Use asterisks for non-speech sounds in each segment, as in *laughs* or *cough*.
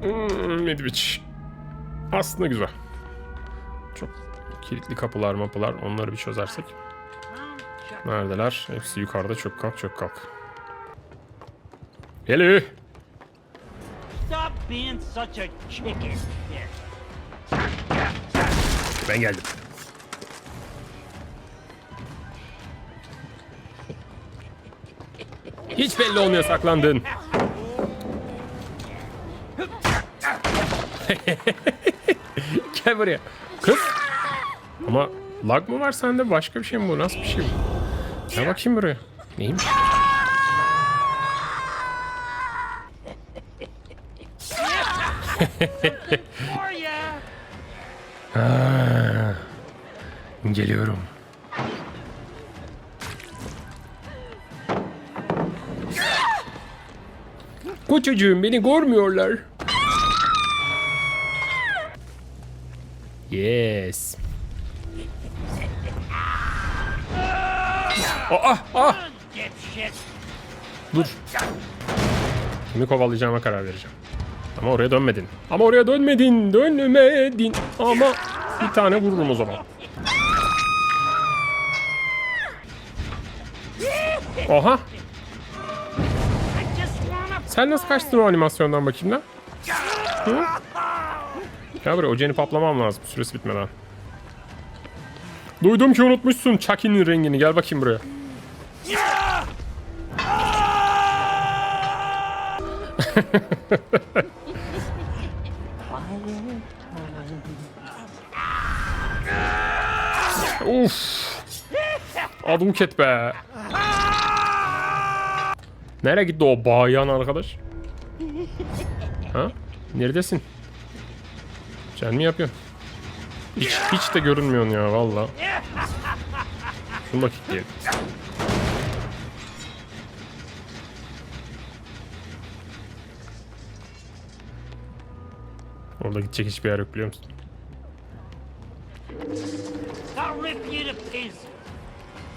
Hmm, Midwich. Aslında güzel. Çok kilitli kapılar mapılar onları bir çözersek. Neredeler? Hepsi yukarıda çök kalk çök kalk. Hello. Stop being such a chicken. Ben geldim. Hiç belli olmuyor saklandın. *laughs* Gel buraya. Kız. Ama lag mı var sende? Başka bir şey mi bu? Nasıl bir şey bu? Gel bakayım buraya. Neymiş? *laughs* Ya. Geliyorum. Koçucuğum beni görmüyorlar. Yes. Aa, Dipshit. dur. Kimi kovalayacağıma karar vereceğim. Ama oraya dönmedin. Ama oraya dönmedin. Dönmedin. Ama bir tane vururum o zaman. Oha. Sen nasıl kaçtın o animasyondan bakayım lan? Hı? Gel buraya ocağını paplamam lazım süresi bitmeden. Duydum ki unutmuşsun Chucky'nin rengini. Gel bakayım buraya. *laughs* Uf. Aduket be. Nereye gitti o bayan arkadaş? Ha? Neredesin? Sen mi yapıyorsun? Hiç, hiç de görünmüyorsun ya valla. Şunu da kilitleyelim. Orada gidecek hiçbir yer yok biliyor musun?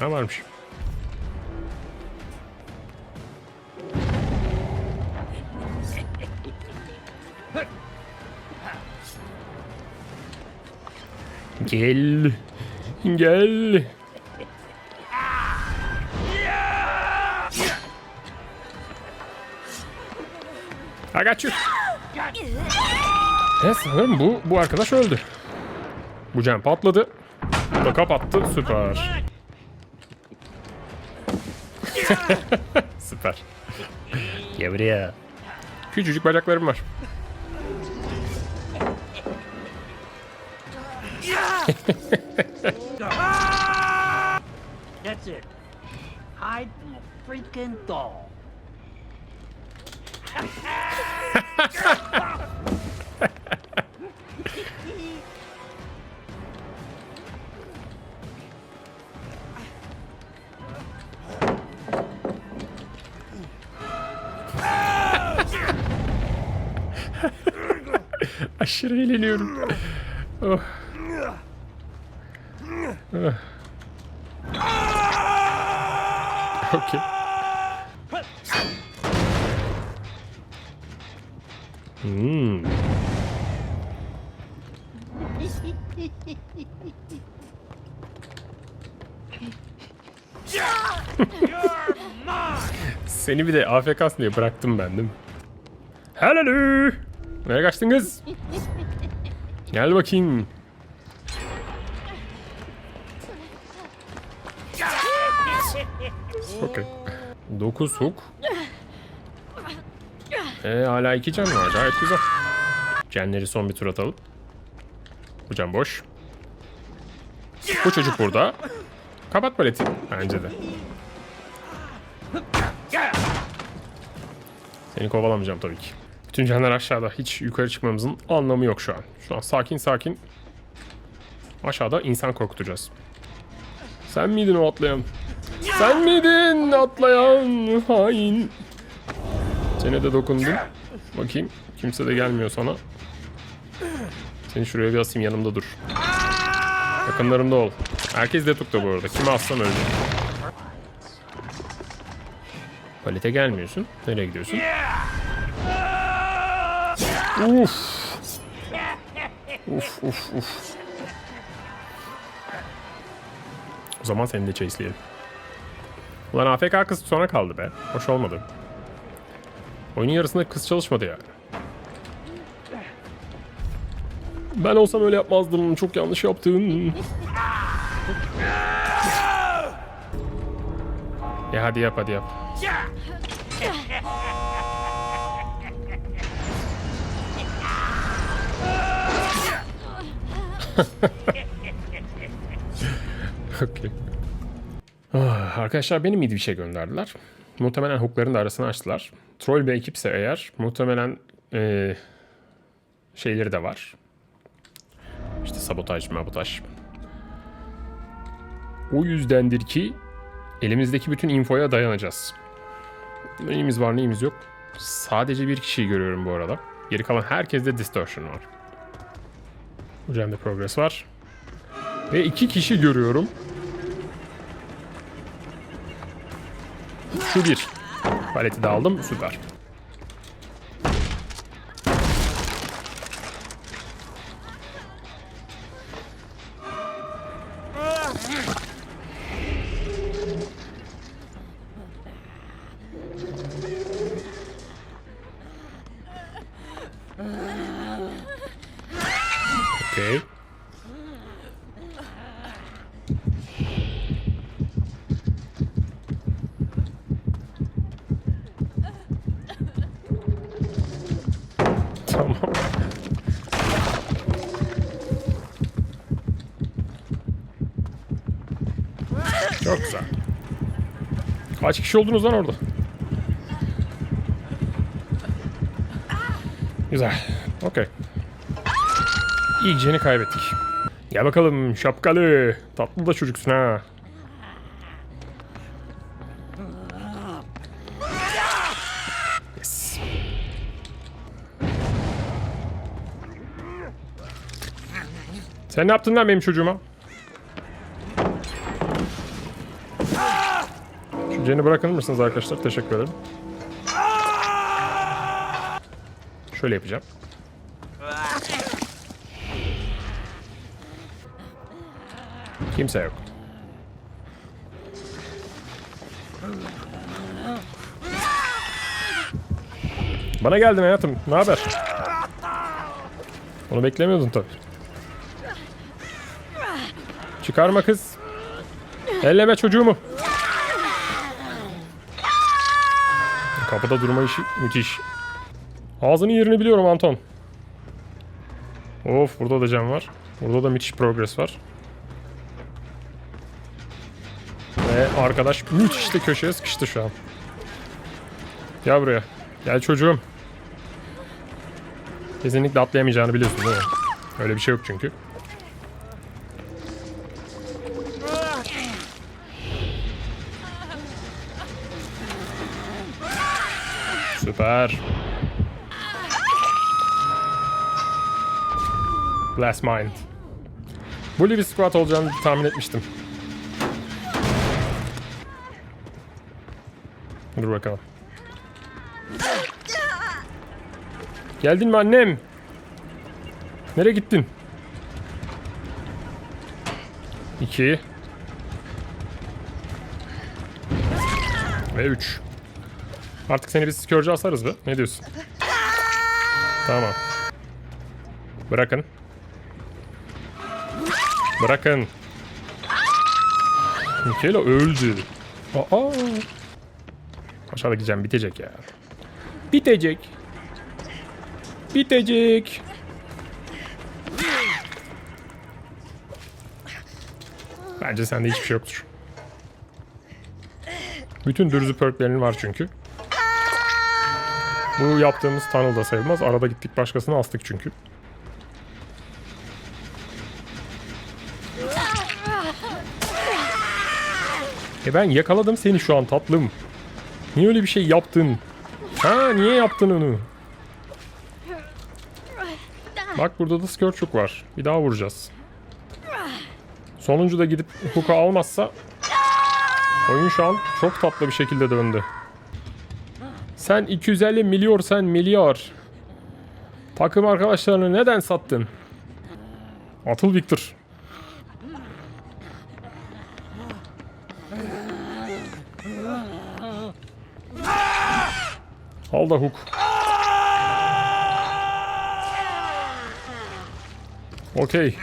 Ne varmış? Gel. Gel. I got you. Evet sanırım bu, bu arkadaş öldü. Bu cam patladı. Bu da kapattı. Süper. *laughs* Süper. Gel buraya. Küçücük bacaklarım var. *laughs* That's it. Hide from a freaking doll. Aşırı eğleniyorum. Oh. Okey. Hmm. Seni bir de AFK'sın diye bıraktım ben değil mi? Hello. Nereye kaçtın kız? Gel bakayım. Okey. 9 hook. Ee, hala iki can var. Gayet güzel. Canleri son bir tur atalım. Bu can boş. Bu çocuk burada. Kapat paleti. Bence de. Seni kovalamayacağım tabii ki. Bütün canlar aşağıda. Hiç yukarı çıkmamızın anlamı yok şu an. Şu an sakin sakin aşağıda insan korkutacağız. Sen miydin o atlayan? Sen miydin atlayan hain? Sene de dokundum. Bakayım kimse de gelmiyor sana. Seni şuraya bir asayım yanımda dur. Yakınlarımda ol. Herkes detukta bu arada. Kimi assam öldü. Palete gelmiyorsun. Nereye gidiyorsun? Uf. Uf uf uf. O zaman seni de chase'leyelim. Ulan AFK kız sona kaldı be. Hoş olmadı. Oyunun yarısında kız çalışmadı yani. Ben olsam öyle yapmazdım. Çok yanlış yaptın. Ya hadi yap hadi yap. *laughs* Okey. Arkadaşlar benim miydi bir şey gönderdiler. Muhtemelen hookların da arasını açtılar. Troll bir ekipse eğer muhtemelen eee, şeyleri de var. İşte sabotaj, mabotaj. O yüzdendir ki elimizdeki bütün infoya dayanacağız. Neyimiz var neyimiz yok. Sadece bir kişiyi görüyorum bu arada. Geri kalan herkeste distortion var. Hocamda progress var. Ve iki kişi görüyorum. Şu bir. Paleti de aldım. Süper. Okey. Çok güzel. Kaç kişi oldunuz lan orada? Güzel. Okey. İlk jeni kaybettik. Gel bakalım şapkalı. Tatlı da çocuksun ha. Yes. Sen ne yaptın lan benim çocuğuma? Jen'i bırakır mısınız arkadaşlar? Teşekkür ederim. Şöyle yapacağım. Kimse yok. Bana geldin hayatım. Ne haber? Onu beklemiyordun tabii. Çıkarma kız. Elleme çocuğumu. Kapıda durma işi müthiş. Ağzının yerini biliyorum Anton. Of burada da cam var. Burada da müthiş progress var. Ve arkadaş müthiş de köşeye sıkıştı şu an. Gel buraya. Gel çocuğum. Kesinlikle atlayamayacağını biliyorsun değil mi? Öyle bir şey yok çünkü. Süper. Blast Mind. Bully bir squat olacağını tahmin etmiştim. Dur bakalım. Geldin mi annem? Nereye gittin? İki. Ve üç. Artık seni biz skörcü asarız be. Ne diyorsun? Tamam. Bırakın. Bırakın. Michaela öldü. Aa. Aşağıda gideceğim bitecek ya. Bitecek. Bitecek. Bence sende hiçbir şey yoktur. Bütün dürzü perklerin var çünkü. Bu yaptığımız tunnel da sayılmaz. Arada gittik başkasını astık çünkü. E ben yakaladım seni şu an tatlım. Niye öyle bir şey yaptın? Ha niye yaptın onu? Bak burada da Scourge'uk var. Bir daha vuracağız. Sonuncu da gidip Hook'u almazsa oyun şu an çok tatlı bir şekilde döndü. Sen 250 milyon sen milyar. Takım arkadaşlarını neden sattın? Atıl Victor. Al da hook. Okey.